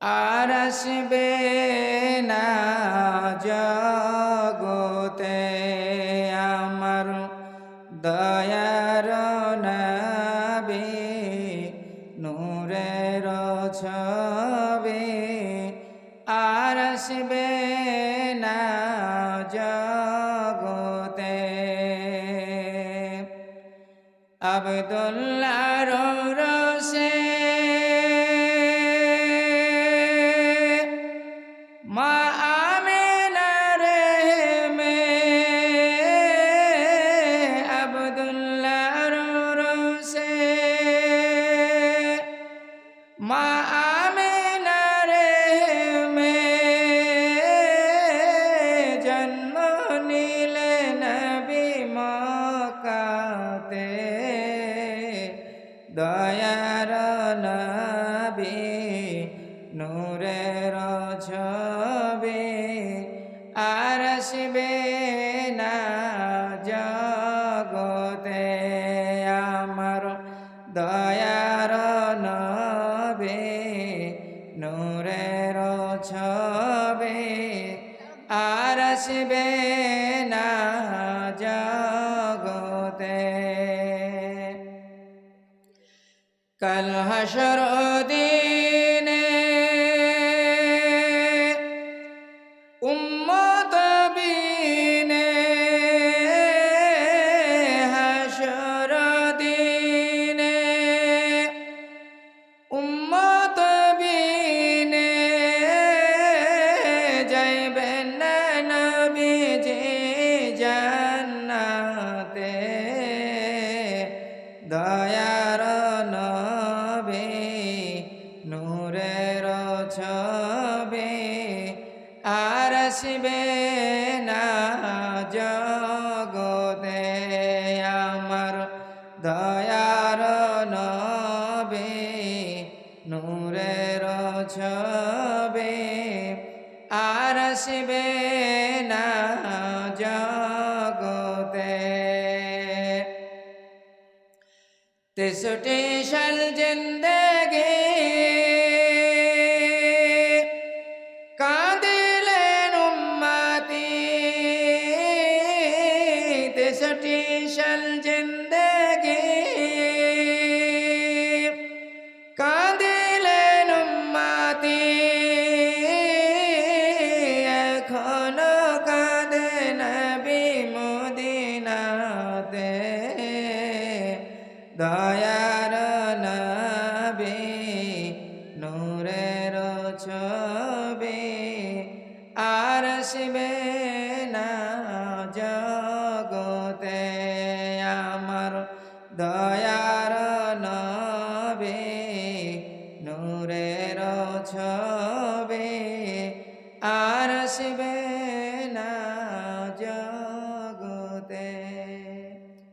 আর আসবে না জগতে আমার দয়ার নবী, নূরের ছবি। আর আসবে না জগতে আবদুল্লাহর রসে মা আমেনার মে জন্ম নিলে নবী মকাতে দয়ার নবী নূরের ছবি আর না জগতে আমার দয়ার নূরের ছবে আর আসবে না জগতে। কাল হাসর দিনে দয়ার নবে, নূরের ছবে, আর আসবে না জগতে আমার দয়ার নবে, নূরের ছবে, আর আসবে তেষট্টি সাল জিন্দগি। কাঁদিলেন উম্মাতি। তেষট্টি সাল জিন্দগি। না জগতে আমার দয়ার